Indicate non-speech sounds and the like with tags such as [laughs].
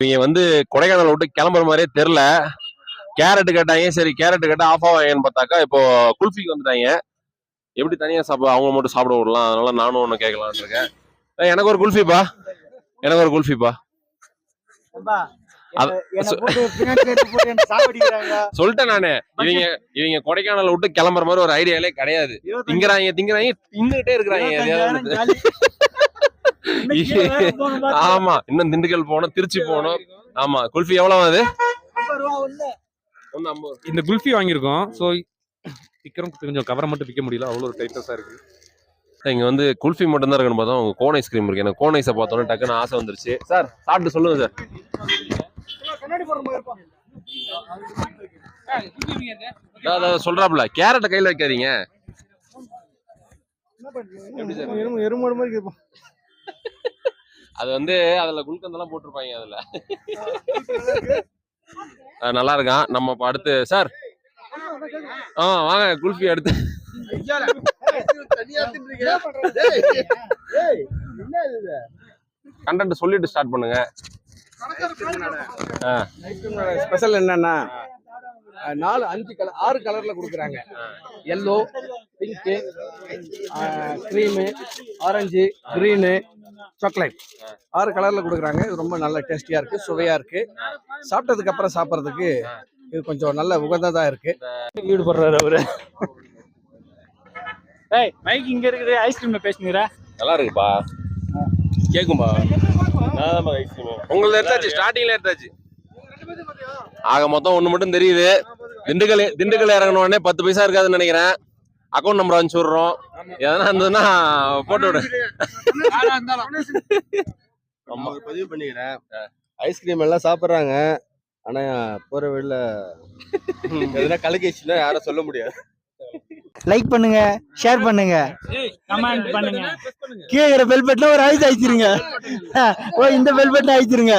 இவங்க வந்து கொடைக்கானல் விட்டு கிளம்புற மாதிரியே தெரியல. கேரட் கேட்டாங்க. சரி கேரட் கேட்டா ஆஃப் ஆவாங்கன்னு பார்த்தாக்கா இப்போ குல்ஃபிக்கு வந்துட்டாங்க. எப்படி தனியா சாப்பிட அவங்க மட்டும் சாப்பிட விடலாம். அதனால நானும் ஒன்று கேட்கலான்னு இருக்கேன். எனக்கு ஒரு குல்ஃபிப்பா? எனக்கு ஒரு குல்ஃபிப்பா? சொல்லிட்டேன் நானு. இவங்க இவங்க கொடைக்கானல் விட்டு கிளம்புற மாதிரி ஒரு ஐடியாலே கிடையாது. திங்கிறாங்க திங்கிறாங்க தின்னுகிட்டே இருக்கிறாங்க. ஒண்ணு. [laughs] ஆமா இன்னும் திண்டுக்கல் போகணும் திருச்சி போகணும் ஆமா குல்ஃபி எவ்வளவு அது? இந்த குல்ஃபி வாங்கியிருக்கோம். ஸோ சீக்கிரம் கொஞ்சம் கவரை மட்டும் விற்க முடியல. அவ்வளோ ஒரு டைட்டஸாக இருக்கு. இங்க வந்து குல்ஃபி மட்டும் தான் இருக்குன்னு பார்த்தா உங்க கோன் ஐஸ்கிரீம் இருக்கு. எனக்கு கோன் ஐஸை பார்த்தோன்னே டக்குன்னு ஆசை வந்துருச்சு. சார் சாப்பிட்டு சொல்லுங்க சார். சொல்றாப்ல கேரட்டை கையில வைக்காதீங்க. எருமாடு மாதிரி இருக்கு. அது வந்து அதுல குல்கந்தெல்லாம் போட்டிருப்பாங்க அதுல. [laughs] அது நல்லா இருக்கான் நம்ம இப்ப அடுத்து சார். ஆ வாங்க குல்ஃபி அடுத்து. கண்டென்ட் சொல்லிட்டு ஸ்டார்ட் பண்ணுங்க. ஸ்பெஷல் என்னன்னா நாலு அஞ்சு கலர் ஆறு கலர்ல கொடுக்குறாங்க. Yellow pink cream orange green chocolate ஆறு கலர்ல கொடுக்குறாங்க. இது ரொம்ப நல்ல டேஸ்டியா இருக்கு சுவையா இருக்கு. சாப்பிட்டதுக்கு அப்புறம் சாப்பிட்றதுக்கு இது கொஞ்சம் நல்ல உகந்ததா இருக்கு. ஈடுபடுறாரு அவரு. ஏய் மைக் இங்க இருக்குது. ஐஸ்கிரீம்ல பேசுனீரா? நல்லா இருக்குப்பா. கேக்கும்பா. உங்களது எடுத்தாச்சு ஸ்டார்டிங்ல எடுத்தாச்சு. ஆக மொத்தம் ஒண்ணு மட்டும் தெரியுது. திண்டுக்கல் திண்டுக்கல் இறங்கின உடனே பத்து பைசா இருக்காதுன்னு நினைக்கிறேன். அக்கௌண்ட் நம்பர் அனுப்பிச்சு விடுறோம். எதனா இருந்ததுன்னா போட்டு விடு. ஆமா. பதிவு பண்ணிக்கிறேன். ஐஸ்கிரீம் எல்லாம் சாப்பிட்றாங்க. ஆனா போற வழியில எதுனா கலக்கிச்சுன்னா யாரும் சொல்ல முடியாது. லைக் பண்ணுங்க ஷேர் பண்ணுங்க. கமெண்ட் பண்ணுங்க. கீழே பெல் பட்டனை ஒரு ஐஸ் அழிச்சிருங்க ஓ இந்த பெல் பட்டனை அழிச்சிருங்க